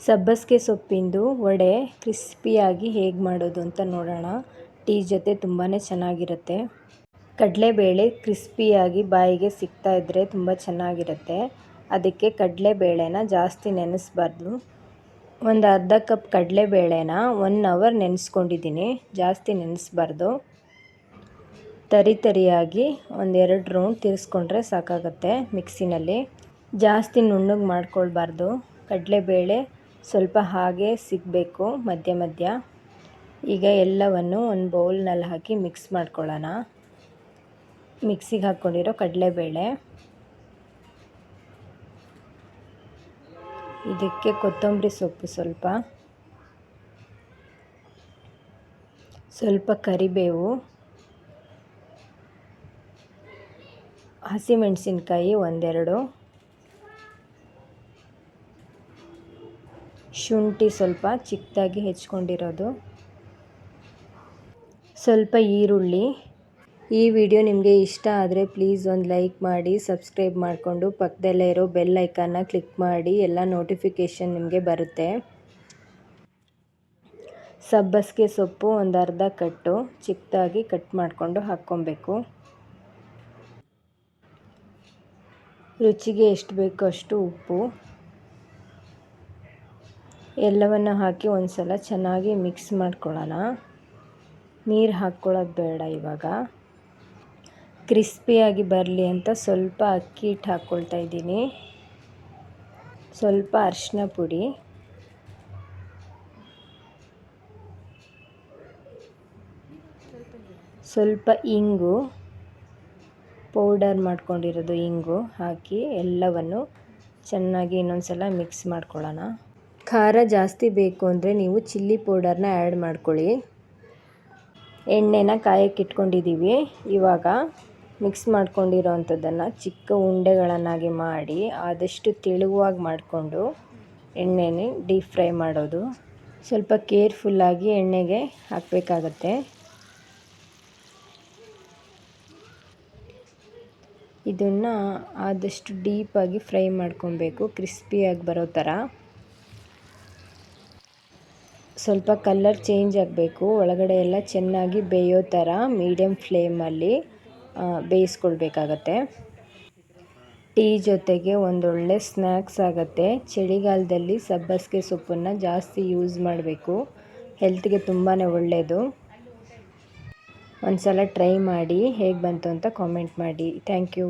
ಸಬ್ಬಸಿಗೆ ಸೊಪ್ಪಿಂದು ವಡೆ ಕ್ರಿಸ್ಪಿಯಾಗಿ ಹೇಗೆ ಮಾಡೋದು ಅಂತ ನೋಡೋಣ. ಟೀ ಜೊತೆ ತುಂಬಾ ಚೆನ್ನಾಗಿರುತ್ತೆ. ಕಡಲೆಬೇಳೆ ಕ್ರಿಸ್ಪಿಯಾಗಿ ಬಾಯಿಗೆ ಸಿಗ್ತಾ ಇದ್ದರೆ ತುಂಬ ಚೆನ್ನಾಗಿರುತ್ತೆ. ಅದಕ್ಕೆ ಕಡಲೆಬೇಳೆನ ಜಾಸ್ತಿ ನೆನೆಸ್ಬಾರ್ದು. ಒಂದು ಅರ್ಧ ಕಪ್ ಕಡಲೆಬೇಳೆನ ಒನ್ ಅವರ್ ನೆನೆಸ್ಕೊಂಡಿದ್ದೀನಿ. ಜಾಸ್ತಿ ನೆನೆಸ್ಬಾರ್ದು. ತರಿ ತರಿಯಾಗಿ ಒಂದೆರಡು ರೌಂಡ್ ತಿರ್ಸ್ಕೊಂಡ್ರೆ ಸಾಕಾಗುತ್ತೆ ಮಿಕ್ಸಿನಲ್ಲಿ. ಜಾಸ್ತಿ ನುಣ್ಣಗೆ ಮಾಡ್ಕೊಳ್ಬಾರ್ದು. ಕಡಲೆಬೇಳೆ ಸ್ವಲ್ಪ ಹಾಗೆ ಸಿಗಬೇಕು ಮಧ್ಯ ಮಧ್ಯ. ಈಗ ಎಲ್ಲವನ್ನು ಒಂದು ಬೌಲ್ನಲ್ಲಿ ಹಾಕಿ ಮಿಕ್ಸ್ ಮಾಡ್ಕೊಳ್ಳೋಣ. ಮಿಕ್ಸಿಗೆ ಹಾಕ್ಕೊಂಡಿರೋ ಕಡಲೆಬೇಳೆ. ಇದಕ್ಕೆ ಕೊತ್ತಂಬರಿ ಸೊಪ್ಪು ಸ್ವಲ್ಪ. ಸ್ವಲ್ಪ ಕರಿಬೇವು. ಹಸಿಮೆಣಸಿನ್ಕಾಯಿ ಒಂದೆರಡು. ಶುಂಠಿ ಸ್ವಲ್ಪ ಚಿಕ್ಕದಾಗಿ ಹೆಚ್ಕೊಂಡಿರೋದು. ಸ್ವಲ್ಪ ಈರುಳ್ಳಿ. ಈ ವಿಡಿಯೋ ನಿಮಗೆ ಇಷ್ಟ ಆದರೆ ಪ್ಲೀಸ್ ಒಂದು ಲೈಕ್ ಮಾಡಿ, ಸಬ್ಸ್ಕ್ರೈಬ್ ಮಾಡಿಕೊಂಡು ಪಕ್ಕದಲ್ಲೇ ಇರೋ ಬೆಲ್ ಐಕನ್ನ ಕ್ಲಿಕ್ ಮಾಡಿ, ಎಲ್ಲ ನೋಟಿಫಿಕೇಷನ್ ನಿಮಗೆ ಬರುತ್ತೆ. ಸಬ್ಬಸಿಗೆ ಸೊಪ್ಪು ಒಂದು ಅರ್ಧ ಕಟ್ಟು ಚಿಕ್ಕದಾಗಿ ಕಟ್ ಮಾಡಿಕೊಂಡು ಹಾಕ್ಕೊಬೇಕು. ರುಚಿಗೆ ಎಷ್ಟು ಬೇಕೋ ಅಷ್ಟು ಉಪ್ಪು. ಎಲ್ಲವನ್ನು ಹಾಕಿ ಒಂದು ಸಲ ಚೆನ್ನಾಗಿ ಮಿಕ್ಸ್ ಮಾಡ್ಕೊಳ್ಳೋಣ. ನೀರು ಹಾಕ್ಕೊಳ್ಳೋದು ಬೇಡ ಇವಾಗ. ಕ್ರಿಸ್ಪಿಯಾಗಿ ಬರಲಿ ಅಂತ ಸ್ವಲ್ಪ ಅಕ್ಕಿ ಹಿಟ್ಟು ಹಾಕ್ಕೊಳ್ತಾ ಇದ್ದೀನಿ. ಸ್ವಲ್ಪ ಅರಿಶಿನ ಪುಡಿ. ಸ್ವಲ್ಪ ಇಂಗು. ಪೌಡರ್ ಮಾಡ್ಕೊಂಡಿರೋದು ಇಂಗು ಹಾಕಿ ಎಲ್ಲವನ್ನು ಚೆನ್ನಾಗಿ ಇನ್ನೊಂದು ಸಲ ಮಿಕ್ಸ್ ಮಾಡ್ಕೊಳ್ಳೋಣ. ಖಾರ ಜಾಸ್ತಿ ಬೇಕು ಅಂದರೆ ನೀವು ಚಿಲ್ಲಿ ಪೌಡರ್ನ ಆ್ಯಡ್ ಮಾಡ್ಕೊಳ್ಳಿ. ಎಣ್ಣೆನ ಕಾಯಕ್ಕೆ ಇಟ್ಕೊಂಡಿದ್ದೀವಿ. ಇವಾಗ ಮಿಕ್ಸ್ ಮಾಡ್ಕೊಂಡಿರೋ ಅಂಥದ್ದನ್ನು ಚಿಕ್ಕ ಉಂಡೆಗಳನ್ನಾಗಿ ಮಾಡಿ ಆದಷ್ಟು ತೆಳುವಾಗಿ ಮಾಡಿಕೊಂಡು ಎಣ್ಣೆನೇ ಡೀಪ್ ಫ್ರೈ ಮಾಡೋದು. ಸ್ವಲ್ಪ ಕೇರ್ಫುಲ್ಲಾಗಿ ಎಣ್ಣೆಗೆ ಹಾಕಬೇಕಾಗತ್ತೆ. ಇದನ್ನು ಆದಷ್ಟು ಡೀಪಾಗಿ ಫ್ರೈ ಮಾಡ್ಕೊಬೇಕು. ಕ್ರಿಸ್ಪಿಯಾಗಿ ಬರೋ ಥರ. ಸ್ವಲ್ಪ ಕಲ್ಲರ್ ಚೇಂಜ್ ಆಗಬೇಕು. ಒಳಗಡೆ ಎಲ್ಲ ಚೆನ್ನಾಗಿ ಬೇಯೋ ಥರ ಮೀಡಿಯಮ್ ಫ್ಲೇಮಲ್ಲಿ ಬೇಯಿಸ್ಕೊಳ್ಬೇಕಾಗತ್ತೆ. ಟೀ ಜೊತೆಗೆ ಒಂದೊಳ್ಳೆ ಸ್ನ್ಯಾಕ್ಸ್ ಆಗುತ್ತೆ. ಚಳಿಗಾಲದಲ್ಲಿ ಸಬ್ಬಸಿಗೆ ಸೊಪ್ಪನ್ನು ಜಾಸ್ತಿ ಯೂಸ್ ಮಾಡಬೇಕು. ಹೆಲ್ತ್ಗೆ ತುಂಬಾ ಒಳ್ಳೆಯದು ಒಂದು ಸಲ ಟ್ರೈ ಮಾಡಿ ಹೇಗೆ ಬಂತು ಅಂತ ಕಾಮೆಂಟ್ ಮಾಡಿ. Thank you